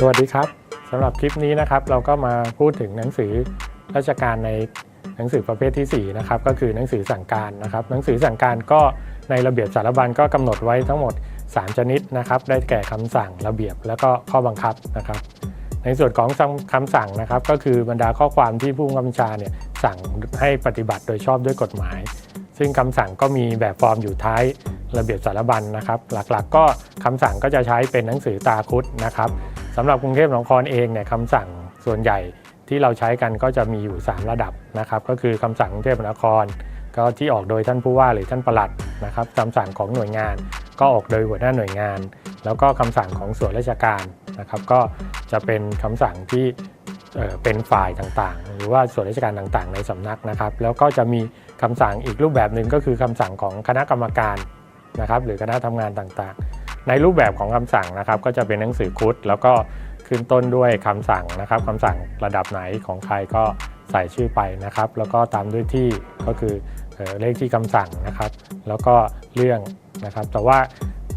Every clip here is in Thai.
สวัสดีครับสำหรับคลิปนี้นะครับเราก็มาพูดถึงหนังสือราชการในหนังสือประเภทที่4นะครับก็คือหนังสือสั่งการนะครับ หนังสือสั่งการก็ในระเบียบสารบัญก็กำหนดไว้ทั้งหมด 3 ชนิดนะครับ ได้แก่คำสั่งระเบียบแล้วก็ข้อบังคับนะครับ ในส่วนของคำสั่งนะครับ ก็คือบรรดาข้อความที่ผู้บังคับบัญชาเนี่ยสั่งให้ปฏิบัติโดยชอบด้วยกฎหมาย ซึ่งคำสั่งก็มีแบบฟอร์มอยู่ท้ายระเบียบสารบัญนะครับ หลักๆก็คำสั่งก็จะใช้เป็นหนังสือตาคุดนะครับ สำหรับกรุงเทพมหานครเองเนี่ยคำสั่งส่วนใหญ่ที่เราใช้กันก็จะมีอยู่ 3 ระดับนะครับ ก็คือคำสั่งกรุงเทพมหานคร ก็ที่ออกโดยท่านผู้ว่าหรือท่านปลัดนะครับคำสั่งของหน่วยงาน ก็ออกโดยหัวหน้าหน่วยงาน แล้วก็คำสั่งของส่วนราชการนะครับ ก็จะเป็นคำสั่งที่เเป็นฝ่ายต่างๆ หรือว่าส่วนราชการต่างๆ ในสำนักนะครับ แล้วก็จะมีคำสั่งอีกรูปแบบหนึ่งก็คือคำสั่งของคณะกรรมการนะครับ หรือคณะทำงานต่างๆ ในรูปแบบของคำสั่งนะครับก็จะเป็นหนังสือคุดแล้วก็ขึ้นต้นด้วยคำสั่งนะครับคำสั่งระดับไหนของใครก็ใส่ชื่อไปนะครับ แล้วก็ตามด้วยที่ก็คือเลขที่คำสั่งนะครับ แล้วก็เรื่องนะครับ แต่ว่า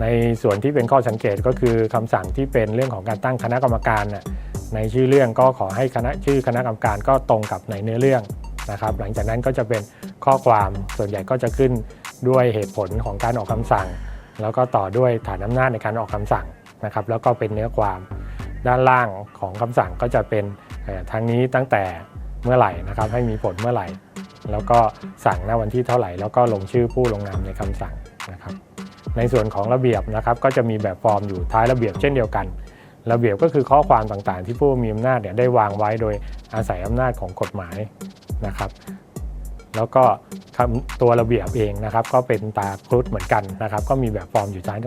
ในส่วนที่เป็นข้อสังเกตก็คือคำสั่งที่เป็นเรื่องของการตั้งคณะกรรมการน่ะในชื่อเรื่องก็ขอให้คณะชื่อคณะกรรมการก็ตรงกับในเนื้อเรื่องนะครับ หลังจากนั้นก็จะเป็นข้อความส่วนใหญ่ก็จะขึ้นด้วยเหตุผลของการออกคำสั่ง แล้วก็ต่อด้วยฐานอำนาจในการออกคำสั่งนะครับ แล้วก็เป็นเนื้อความด้านล่างของคำสั่งก็จะเป็นทางนี้ตั้งแต่เมื่อไหร่นะครับ ให้มีผลเมื่อไหร่ แล้วก็สั่งณวันที่เท่าไหร่ แล้วก็ลงชื่อผู้ลงนามในคำสั่งนะครับ ในส่วนของระเบียบนะครับ ก็จะมีแบบฟอร์มอยู่ท้ายระเบียบเช่นเดียวกัน ระเบียบก็คือข้อความต่างๆ ที่ผู้มีอำนาจเนี่ยได้วางไว้โดยอาศัยอำนาจของกฎหมายนะครับ แล้วก็ตัวระเบียบเองนะครับ ก็เป็นตาครุฑเหมือนกันนะครับ ก็มีแบบฟอร์มอยู่ท้าย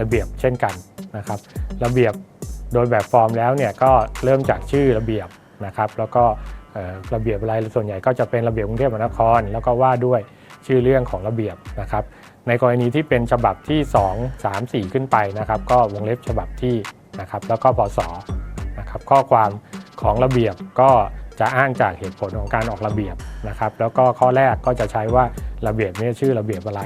ระเบียบเช่นกันนะครับ ระเบียบโดยแบบฟอร์มแล้วเนี่ยก็เริ่มจากชื่อระเบียบนะครับ แล้วก็ระเบียบอะไรส่วนใหญ่ก็จะเป็นระเบียบกรุงเทพมหานคร แล้วก็ว่าด้วยชื่อเรื่องของระเบียบนะครับ ในกรณีที่เป็นฉบับที่ 2 3 4 ขึ้นไปนะครับ ก็วงเล็บฉบับที่นะครับ แล้วก็พศนะครับ ข้อความของระเบียบก็ จะอ้างจากเหตุผลของการออกระเบียบนะครับ แล้วก็ข้อแรกก็จะใช้ว่าระเบียบนี้ชื่อระเบียบอะไร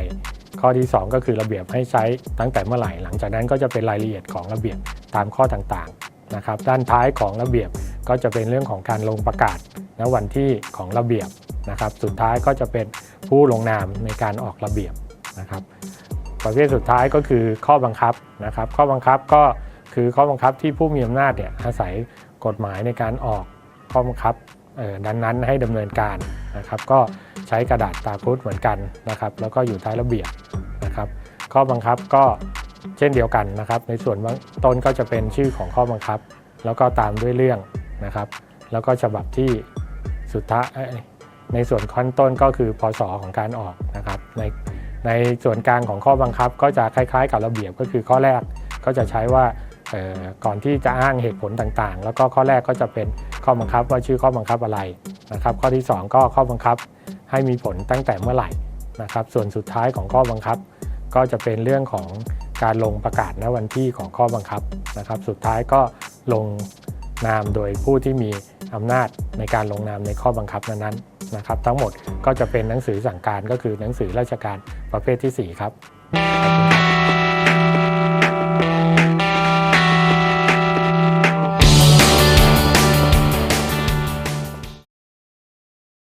ข้อที่ 2 ก็คือระเบียบให้ใช้ตั้งแต่เมื่อไหร่ หลังจากนั้นก็จะเป็นรายละเอียดของระเบียบตามข้อต่างๆนะครับด้านท้ายของระเบียบก็จะเป็นเรื่องของการลงประกาศณวันที่ของระเบียบนะครับ สุดท้ายก็จะเป็นผู้ลงนามในการออกระเบียบนะครับ ประเภทสุดท้ายก็คือข้อบังคับนะครับ ข้อบังคับก็คือข้อบังคับที่ผู้มีอำนาจเนี่ยอาศัยกฎหมายในการออก ข้อบังคับเอ่อนั้นๆให้ดำเนินการนะครับก็ใช้กระดาษตาครุฑเหมือนกันนะครับแล้วก็อยู่ท้ายระเบียบนะครับข้อบังคับก็เช่นเดียวกันนะครับ ในส่วนต้นก็จะเป็นชื่อของข้อบังคับ แล้วก็ตามด้วยเรื่องนะครับ แล้วก็ฉบับที่สุดท้ายในส่วนขั้นต้นก็คือพศของการออกนะครับในในส่วนกลางของข้อบังคับก็จะคล้ายๆ กับระเบียบก็คือข้อแรกก็จะใช้ว่า ก่อนที่จะอ้างเหตุผลต่างๆ แล้วก็ข้อแรกก็จะเป็นข้อบังคับว่าชื่อข้อบังคับอะไรนะครับ ข้อที่ 2 ก็ข้อบังคับให้มีผลตั้งแต่เมื่อไหร่นะครับ ส่วนสุดท้ายของข้อบังคับ ก็จะเป็นเรื่องของการลงประกาศณวันที่ของข้อบังคับนะครับ สุดท้ายก็ลงนามโดยผู้ที่มีอำนาจในการลงนามในข้อบังคับนั้นๆนะครับ ทั้งหมดก็จะเป็นหนังสือสั่งการก็คือหนังสือราชการประเภทที่ 4 ครับ